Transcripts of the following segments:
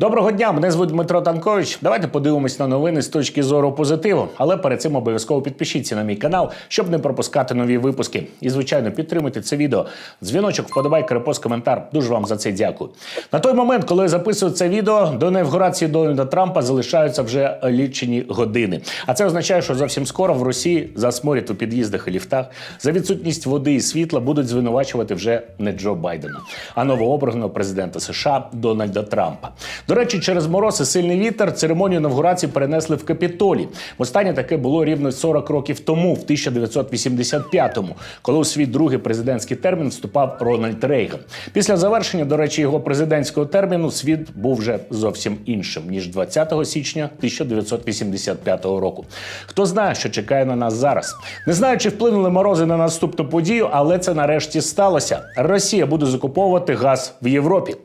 Доброго дня, мене звуть Дмитро Танкович. Давайте подивимось на новини з точки зору позитиву. Але перед цим обов'язково підпишіться на мій канал, щоб не пропускати нові випуски. І, звичайно, підтримуйте це відео. Дзвіночок, вподобайка, репост, коментар. Дуже вам за це дякую. На той момент, коли я записую це відео, до інавгурації Дональда Трампа залишаються вже лічені години. А це означає, що зовсім скоро в Росії за сморід у під'їздах і ліфтах, за відсутність води і світла будуть звинувачувати вже не Джо Байдена, а новообраного президента США Дональда Трампа. До речі, через мороз і сильний вітер церемонію інавгурації перенесли в Капітолій. Востаннє таке було рівно 40 років тому, в 1985-му, коли у свій другий президентський термін вступав Рональд Рейган. Після завершення, до речі, його президентського терміну світ був вже зовсім іншим ніж 20 січня 1985 року. Хто знає, що чекає на нас зараз? Не знаю, чи вплинули морози на наступну подію, але це нарешті сталося. Росія буде закуповувати газ в Європі.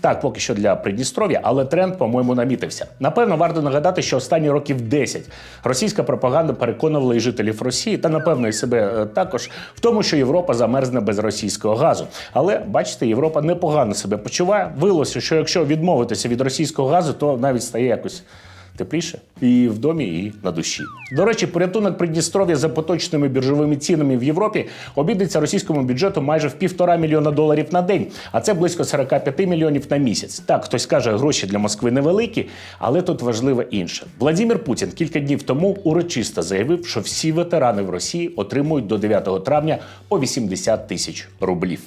Так, поки що для Придністров'я, але тренд, по-моєму, намітився. Напевно, варто нагадати, що останні років 10 російська пропаганда переконувала і жителів Росії, та напевно і себе е, також в тому, що Європа замерзне без російського газу. Але бачите, Європа непогано себе почуває. Вилося, що якщо відмовитися від російського газу, то навіть стає якось. Тепліше і в домі, і на душі. До речі, порятунок Придністров'я за поточними біржовими цінами в Європі обійдеться російському бюджету майже в півтора мільйона доларів на день, а це близько 45 мільйонів на місяць. Так, хтось каже, гроші для Москви невеликі, але тут важливе інше. Владимир Путін кілька днів тому урочисто заявив, що всі ветерани в Росії отримують до 9 травня по 80 тисяч рублів.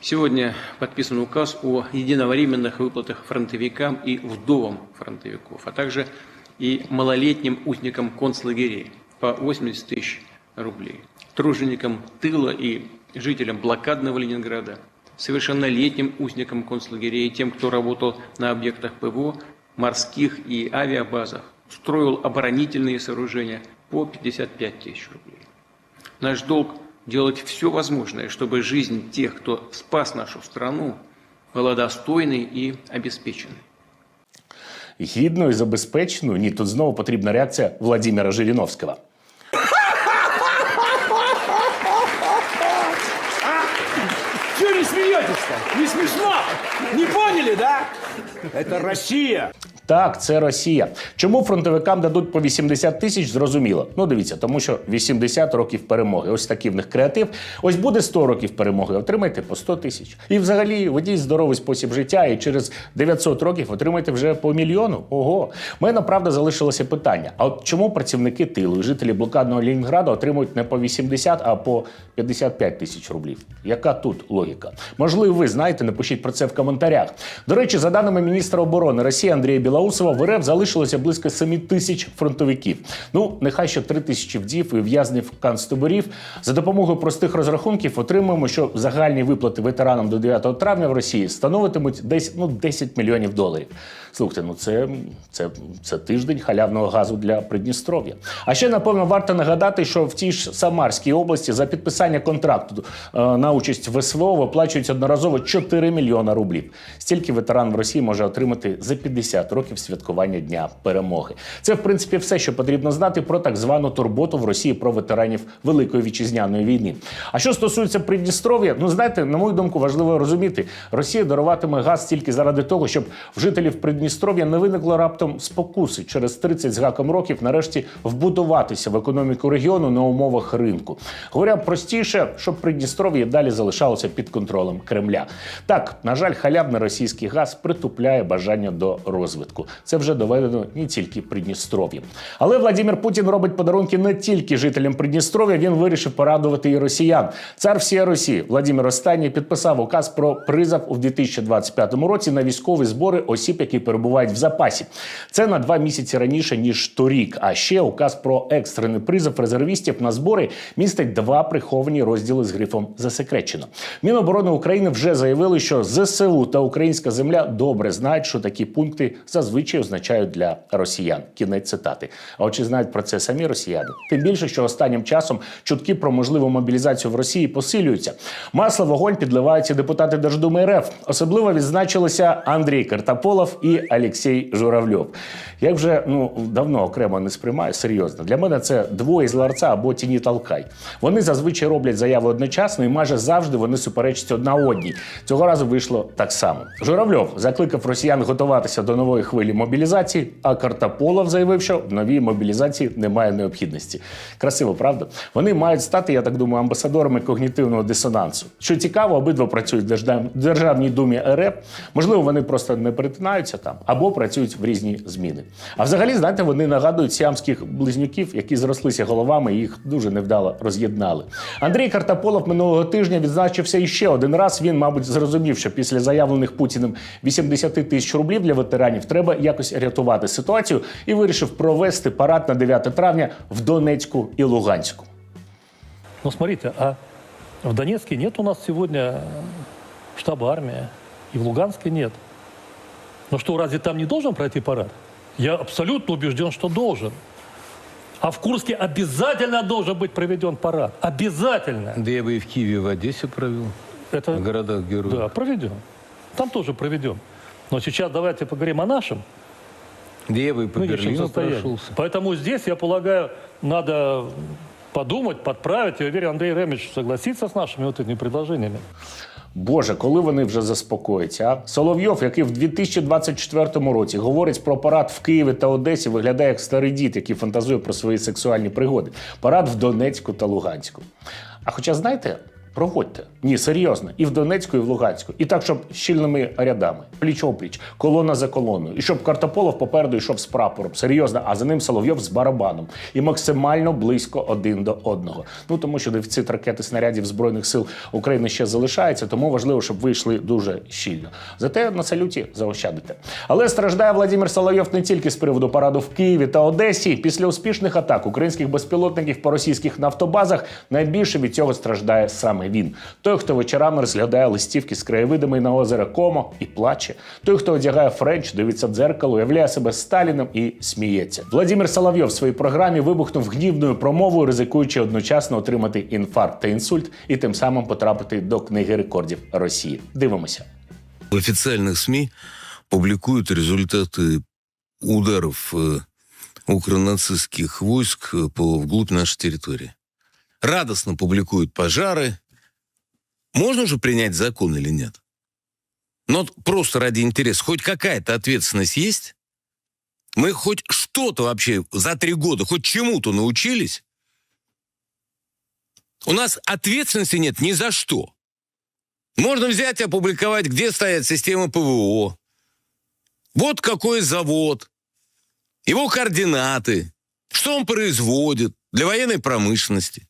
Сегодня подписан указ о единовременных выплатах фронтовикам и вдовам фронтовиков, а также и малолетним узникам концлагерей по 80 тысяч рублей, труженикам тыла и жителям блокадного Ленинграда, совершеннолетним узникам концлагерей тем, кто работал на объектах ПВО, морских и авиабазах, строил оборонительные сооружения по 55 тысяч рублей. Наш долг – делать все возможное, чтобы жизнь тех, кто спас нашу страну, была достойной и обеспеченной. Гідно і забезпечено. Ні, тут знову потрібна реакція Владимира Жириновського. Чего не смеетесь-то? Не смешно? Не поняли, да? Это Россия. Так, це Росія. Чому фронтовикам дадуть по 80 тисяч, зрозуміло. Ну дивіться, тому що 80 років перемоги. Ось такий в них креатив. Ось буде 100 років перемоги. Отримайте по 100 тисяч. І взагалі ведіть здоровий спосіб життя, і через 900 років отримайте вже по мільйону. Ого. У мене правда залишилося питання: а от чому працівники тилу і жителі блокадного Ленінграда отримують не по 80, а по 55 тисяч рублів? Яка тут логіка? Можливо, ви знаєте, напишіть про це в коментарях. До речі, за даними міністра оборони Росії Андрія Білоусова, в РФ залишилося близько 7 тисяч фронтовиків. Ну, нехай ще 3 тисячі вдів і в'язнів канцтоборів За допомогою простих розрахунків отримуємо, що загальні виплати ветеранам до 9 травня в Росії становитимуть десь ну 10 мільйонів доларів. Слухайте, ну це, це, це тиждень халявного газу для Придністров'я. А ще напевно варто нагадати, що в тій ж Самарській області за підписання контракту е, на участь в СВО виплачують одноразово 4 мільйона рублів. Стільки ветеран в Росії може отримати за 50 років святкування Дня перемоги. Це в принципі все, що потрібно знати про так звану турботу в Росії про ветеранів Великої вітчизняної війни. А що стосується Придністров'я, ну знаєте, на мою думку, важливо розуміти, Росія даруватиме газ тільки заради того, щоб в жителів Придністров'я не виникло раптом спокуси через 30 з гаком років нарешті вбудуватися в економіку регіону на умовах ринку. Говоря простіше, щоб Придністров'я далі залишалося під контролем Кремля. Так, на жаль, халявний російський газ притупляє бажання до розвитку. Це вже доведено не тільки Придністров'ям. Але Владимир Путін робить подарунки не тільки жителям Придністров'я. Він вирішив порадувати і росіян. Цар всієї Росії Владимир Останній підписав указ про призов у 2025 році на військові збори осіб, які перебувають в запасі. Це на два місяці раніше ніж торік. А ще указ про екстрений призов резервістів на збори містить два приховані розділи з грифом засекречено. Міноборони України вже заявили, що ЗСУ та українська земля добре знають, що такі пункти зазвичай означають для росіян. Кінець цитати. А от знають про це самі росіяни? Тим більше, що останнім часом чутки про можливу мобілізацію в Росії посилюються. Масло вогонь підливають і депутати Держдуми РФ. Особливо відзначилися Андрій Картаполов і і Журавльов. Я вже ну давно окремо не сприймаю серйозно. Для мене це двоє з ларца або тіні толкай. Вони зазвичай роблять заяви одночасно, і майже завжди вони суперечать одна одній. Цього разу вийшло так само. Журавльов закликав росіян готуватися до нової хвилі мобілізації, а Картаполов заявив, що в новій мобілізації немає необхідності. Красиво, правда? Вони мають стати, я так думаю, амбасадорами когнітивного дисонансу. Що цікаво, обидва працюють в Державній думі РФ. Можливо, вони просто не перетинаються там або працюють в різні зміни. А взагалі, знаєте, вони нагадують сіамських близнюків, які зрослися головами і їх дуже невдало роз'єднали. Андрій Картаполов минулого тижня відзначився іще один раз. Він, мабуть, зрозумів, що після заявлених Путіним 80 тисяч рублів для ветеранів треба якось рятувати ситуацію і вирішив провести парад на 9 травня в Донецьку і Луганську. Ну, смотрите, а в Донецке нет у нас сегодня штаба армии, и в Луганске нет. Ну что, разве там не должен пройти парад? Я абсолютно убежден, что должен. А в Курске обязательно должен быть проведен парад. Обязательно. Да я бы и в Киеве, и в Одессе провел. Это, В городах героев. да, проведем. Там тоже проведем. Но сейчас давайте поговорим о нашем Да я бы и по Берлину прошелся. Поэтому здесь, я полагаю, надо подумать, подправить. Я уверен, Андрей Ремович согласится с нашими вот этими предложениями. Боже, коли вони вже заспокояться? Соловйов, який в 2024 році говорить про парад в Києві та Одесі, виглядає як старий дід, який фантазує про свої сексуальні пригоди. Парад в Донецьку та Луганську. А хоча, знаєте, проводьте. Ні, серйозно, і в Донецьку, і в Луганську. І так, щоб щільними рядами, пліч опліч, колона за колоною. І щоб Картополов попереду йшов з прапором. Серйозно, а за ним Соловйов з барабаном. І максимально близько один до одного. Ну тому що дефіцит ракет і снарядів Збройних сил України ще залишається, тому важливо, щоб ви йшли дуже щільно. Зате на салюті заощадите. Але страждає Владимир Соловйов не тільки з приводу параду в Києві та Одесі. Після успішних атак українських безпілотників по російських нафтобазах найбільше від цього страждає саме він. Той, хто вечорами розглядає листівки з краєвидами на озеро Комо і плаче. Той, хто одягає френч, дивиться в дзеркало, уявляє себе Сталіним і сміється. Владимир Соловйов в своїй програмі вибухнув гнівною промовою, ризикуючи одночасно отримати інфаркт та інсульт і тим самим потрапити до книги рекордів Росії. Дивимося. В официальных СМИ публикуют результаты ударов э, укронацистских войск э, по, вглубь нашей территории. Радостно публикуют пожары. Можно же принять закон или нет? Но вот просто ради интереса, хоть какая-то ответственность есть? Мы хоть что-то вообще за три года, хоть чему-то научились? У нас ответственности нет ни за что. Можно взять и опубликовать, где стоят системы ПВО. Вот какой завод. Его координаты. Что он производит для военной промышленности.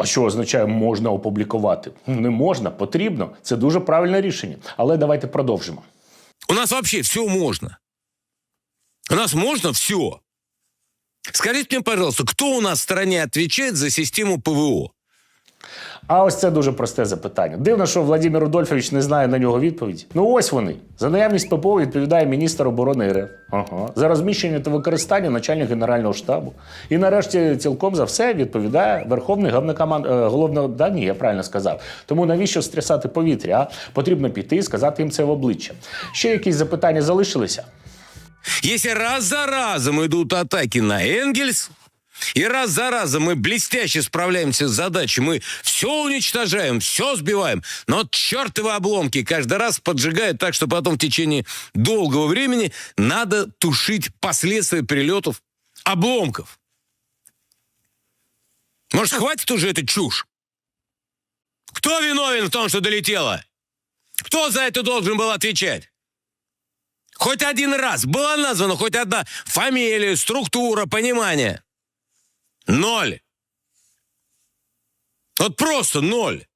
А що означає можна опублікувати? Не можна, потрібно. Це дуже правильне рішення. Але давайте продовжимо. У нас вообще все можно. У нас можно все. Скажите мне, пожалуйста, кто у нас в стране отвечает за систему ПВО? А ось це дуже просте запитання. Дивно, що Владимир Рудольфович не знає на нього відповіді. Ну ось вони. За наявність ППО відповідає міністр оборони РФ. Ага. За розміщення та використання начальник генерального штабу. І нарешті цілком за все відповідає Верховний головнокоманд... е, головно... Да, ні, я правильно сказав. Тому навіщо стрясати повітря? А? Потрібно піти і сказати їм це в обличчя. Ще якісь запитання залишилися? Если раз за разом идут атаки на Энгельс, и раз за разом мы блестяще справляемся с задачей, мы все уничтожаем, все сбиваем, но чертовы обломки каждый раз поджигают так, что потом в течение долгого времени надо тушить последствия прилетов обломков. Может, хватит уже этой чушь? Кто виновен в том, что долетело? Кто за это должен был отвечать? Хоть один раз была названа хоть одна фамилия, структура, понимание. Ноль. Вот просто ноль.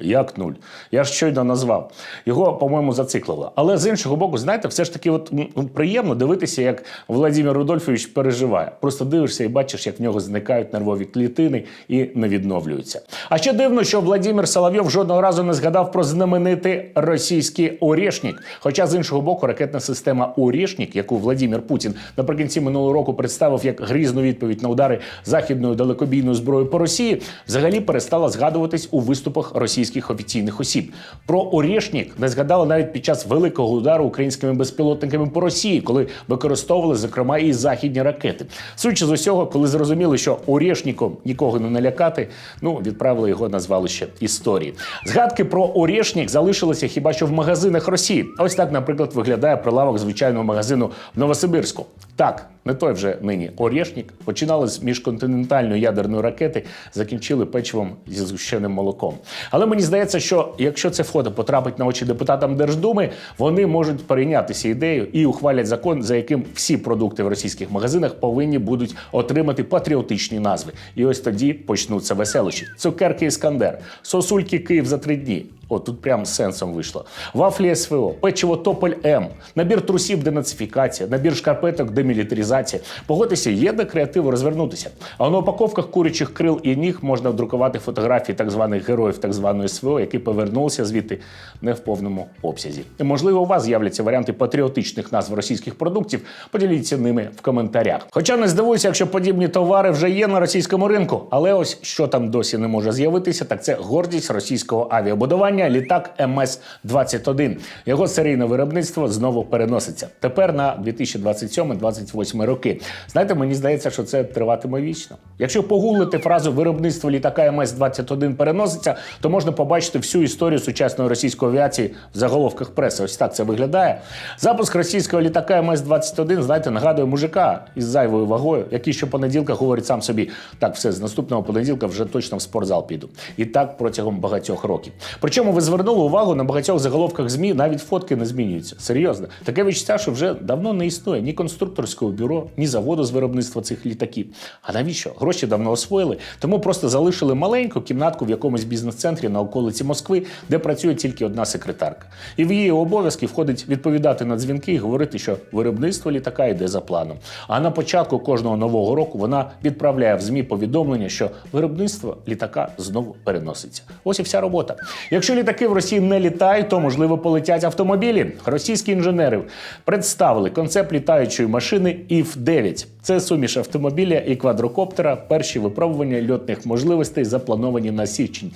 Як нуль? Я ж щойно назвав. Його, по-моєму, зациклило. Але з іншого боку, знаєте, все ж таки от, приємно дивитися, як Владимир Рудольфович переживає. Просто дивишся і бачиш, як в нього зникають нервові клітини і не відновлюються. А ще дивно, що Владимир Соловйов жодного разу не згадав про знаменитий російський Орєшнік. Хоча з іншого боку, ракетна система Орєшнік, яку Владимир Путін наприкінці минулого року представив як грізну відповідь на удари західною далекобійною зброєю по Росії, взагалі перестала згадуватись у виступах російських російських офіційних осіб. Про Орєшнік не згадали навіть під час великого удару українськими безпілотниками по Росії, коли використовували зокрема і західні ракети. Судячи з усього, коли зрозуміли, що Орєшніком нікого не налякати, ну відправили його на звалище історії. Згадки про Орєшнік залишилися хіба що в магазинах Росії. Ось так, наприклад, виглядає прилавок звичайного магазину в Новосибирську. Так, не той вже нині Орєшнік. Починали з міжконтинентальної ядерної ракети, закінчили печивом зі згущеним молоком. Але мені здається, що якщо це фото потрапить на очі депутатам Держдуми, вони можуть перейнятися ідеєю і ухвалять закон, за яким всі продукти в російських магазинах повинні будуть отримати патріотичні назви. І ось тоді почнуться веселощі. Цукерки Іскандер, сосульки Київ за три дні. О, тут прям сенсом вийшло. Вафлі СВО, печиво Тополь М, набір трусів денацифікація, набір шкарпеток демілітаризація. Погодьтеся, є де креативу розвернутися. А на упаковках курячих крил і ніг можна вдрукувати фотографії так званих героїв так званої СВО, які повернулися звідти не в повному обсязі. І можливо, у вас з'являться варіанти патріотичних назв російських продуктів. Поділіться ними в коментарях. Хоча не здивуюся, якщо подібні товари вже є на російському ринку, але ось що там досі не може з'явитися, так це гордість російського авіабудування літак МС-21. Його серійне виробництво знову переноситься тепер на 2027-2028 роки. Знаєте, мені здається, що це триватиме вічно. Якщо погуглити фразу виробництво літака МС-21 переноситься, то можна побачити всю історію сучасної російської авіації в заголовках преси. Ось так це виглядає. Запуск російського літака МС-21, знаєте, нагадує мужика із зайвою вагою, який щопонеділка говорить сам собі: так, все з наступного понеділка вже точно в спортзал піду. І так протягом багатьох років. Причому ви звернули увагу на багатьох заголовках ЗМІ, навіть фотки не змінюються. Серйозно, таке відчуття, що вже давно не існує ні конструкторського бюро, ні заводу з виробництва цих літаків. А навіщо? Гроші давно освоїли, тому просто залишили маленьку кімнатку в якомусь бізнес-центрі на околиці Москви, де працює тільки одна секретарка. І в її обов'язки входить відповідати на дзвінки і говорити, що виробництво літака йде за планом. А на початку кожного нового року вона відправляє в ЗМІ повідомлення, що виробництво літака знову переноситься. Ось і вся робота. Якщо літаки в Росії не літають, то можливо полетять автомобілі. Російські інженери представили концепт літаючої машини ІФ-9. Це суміш автомобіля і квадрокоптера. Перші випробування льотних можливостей заплановані на січень.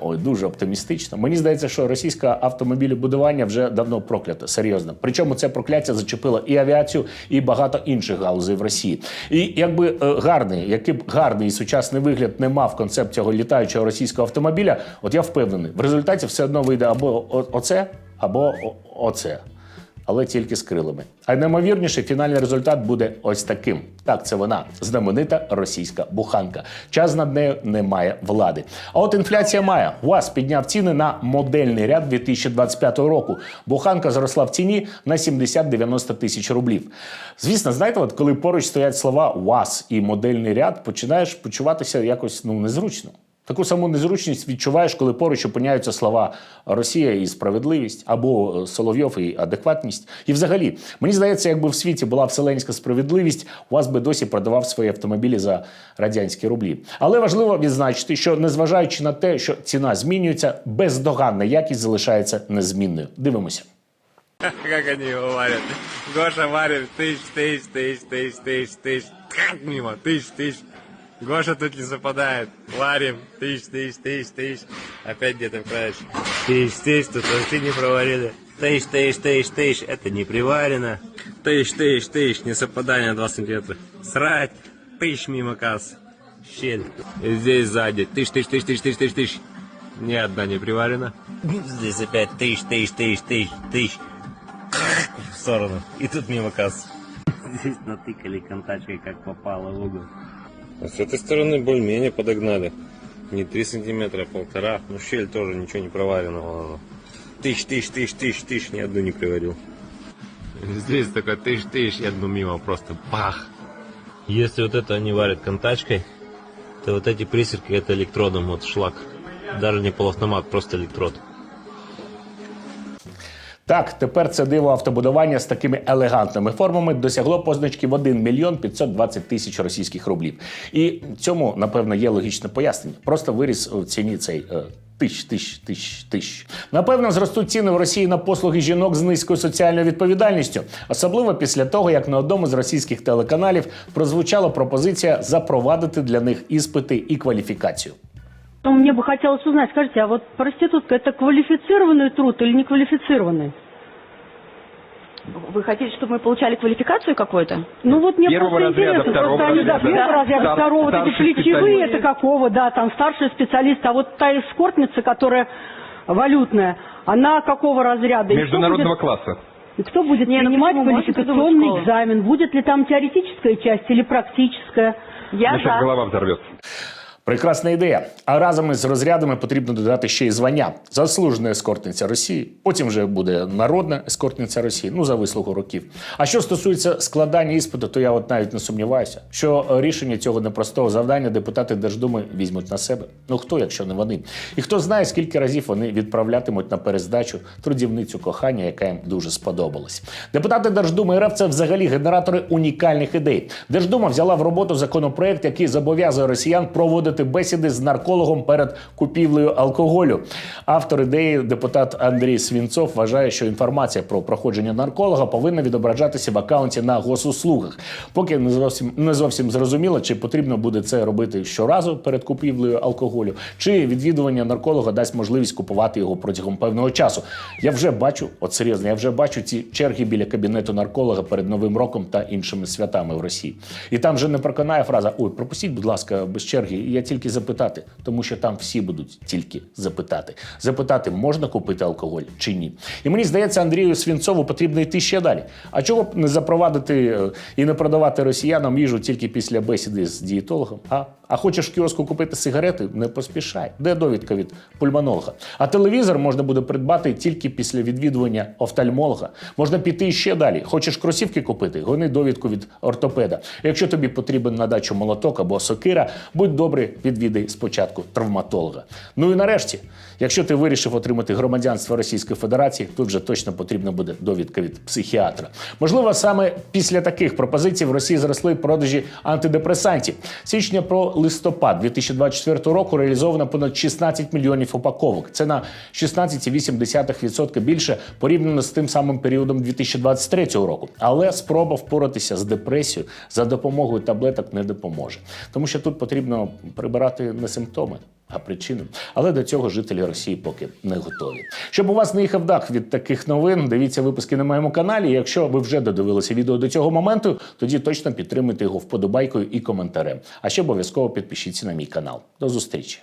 Ой, дуже оптимістично. Мені здається, що російське автомобілебудування вже давно проклято, серйозно. Причому це прокляття зачепило і авіацію, і багато інших галузей в Росії. І якби е, гарний, який б гарний і сучасний вигляд не мав концепт цього літаючого російського автомобіля, от я впевнений, в результаті все одно вийде або оце, або оце але тільки з крилами. А наймовірніше, фінальний результат буде ось таким. Так, це вона знаменита російська буханка. Час над нею не має влади. А от інфляція має. УАЗ підняв ціни на модельний ряд 2025 року. Буханка зросла в ціні на 70-90 тисяч рублів. Звісно, знаєте, от коли поруч стоять слова УАЗ і модельний ряд, починаєш почуватися якось ну незручно. Таку саму незручність відчуваєш, коли поруч опиняються слова Росія і справедливість або е, Соловйов і адекватність. І взагалі, мені здається, якби в світі була вселенська справедливість, у вас би досі продавав свої автомобілі за радянські рублі. Але важливо відзначити, що незважаючи на те, що ціна змінюється, бездоганна якість залишається незмінною. Дивимося. Как они его варят. Гоша варит тысяч, тысяч, тысяч, тысяч, тысяч, тысяч. Как мимо, тысяч, тысяч. Гоша тут не западает. Ларим, тыщ, тыщ, тыщ, тыщ. Опять где-то вкраешь. Тыщ, тыщ, тут ты не проварили. Тыщ, тыщ, тыщ, тыщ, это не приварено. Тыщ, тыщ, тыщ, не совпадание 2 сантиметра. Срать, тыщ мимо кассы. Щель. И здесь сзади. Тыщ, тыщ, тыщ, тыщ, тыщ, тыщ, тыщ. Ни одна не приварена. Здесь опять тыщ, тыщ, тыщ, тыщ, тыщ. В сторону. И тут мимо кассы. Здесь натыкали контачкой, как попало в угол. А с этой стороны более-менее подогнали. Не 3 сантиметра, а полтора. Ну, щель тоже ничего не оно. Тысяч, тысяч, тысяч, тысяч, тысяч, ни одну не приварил. Здесь такой тысяч, тысяч, и одну мимо просто бах. Если вот это они варят контачкой, то вот эти присерки это электродом, вот шлак. Даже не полуавтомат, просто электрод. Так, тепер це диво автобудування з такими елегантними формами досягло позначки в 1 мільйон 520 тисяч російських рублів. І цьому, напевно, є логічне пояснення. Просто виріс у ціні цей. е, Тисяч, тисяч, тисяч, тисяч. Напевно, зростуть ціни в Росії на послуги жінок з низькою соціальною відповідальністю, особливо після того, як на одному з російських телеканалів прозвучала пропозиція запровадити для них іспити і кваліфікацію. Ну, Мне бы хотелось узнать, скажите, а вот проститутка это квалифицированный труд или неквалифицированный? Вы хотите, чтобы мы получали квалификацию какую-то? Ну вот мне Первого просто разряда, интересно, просто они, да, разряда. первого разряда, Стар- второго, старший плечевые, это какого, да, там старший специалист, а вот та эскортница, которая валютная, она какого разряда? Международного будет- класса. И кто будет Не, ну принимать придумать квалификационный экзамен? Будет ли там теоретическая часть или практическая? Я Мне сейчас за. голова взорвется. Прекрасна ідея. А разом із розрядами потрібно додати ще й звання. Заслужена ескортниця Росії. Потім вже буде народна ескортниця Росії. Ну за вислугу років. А що стосується складання іспиту, то я от навіть не сумніваюся, що рішення цього непростого завдання депутати Держдуми візьмуть на себе. Ну хто, якщо не вони? І хто знає, скільки разів вони відправлятимуть на перездачу трудівницю кохання, яка їм дуже сподобалась. Депутати Держдуми РФ це взагалі генератори унікальних ідей. Держдума взяла в роботу законопроект, який зобов'язує росіян проводити бесіди з наркологом перед купівлею алкоголю. Автор ідеї, депутат Андрій Свінцов, вважає, що інформація про проходження нарколога повинна відображатися в акаунті на госуслугах. Поки не зовсім не зовсім зрозуміло, чи потрібно буде це робити щоразу перед купівлею алкоголю, чи відвідування нарколога дасть можливість купувати його протягом певного часу. Я вже бачу, от серйозно, я вже бачу ці черги біля кабінету нарколога перед Новим роком та іншими святами в Росії. І там вже не проконає фраза: Ой, пропустіть, будь ласка, без черги. Я тільки запитати, тому що там всі будуть тільки запитати. Запитати, можна купити алкоголь чи ні. І мені здається, Андрію Свінцову потрібно йти ще далі. А чого б не запровадити е, і не продавати росіянам їжу тільки після бесіди з дієтологом? А? А хочеш в кіоску купити сигарети? Не поспішай. Де довідка від пульмонолога? А телевізор можна буде придбати тільки після відвідування офтальмолога. Можна піти ще далі. Хочеш кросівки купити? Гони довідку від ортопеда. Якщо тобі потрібен на дачу молоток або сокира, будь добрий, відвідай спочатку травматолога. Ну і нарешті, якщо ти вирішив отримати громадянство Російської Федерації, тут вже точно потрібна буде довідка від психіатра. Можливо, саме після таких пропозицій в Росії зросли продажі антидепресантів. Січня про листопад 2024 року реалізовано понад 16 мільйонів упаковок. Це на 16,8% більше порівняно з тим самим періодом 2023 року. Але спроба впоратися з депресією за допомогою таблеток не допоможе, тому що тут потрібно прибирати не симптоми. А причини, але до цього жителі Росії поки не готові. Щоб у вас не їхав дах від таких новин, дивіться випуски на моєму каналі. Якщо ви вже додивилися відео до цього моменту, тоді точно підтримуйте його вподобайкою і коментарем. А ще обов'язково підпишіться на мій канал. До зустрічі.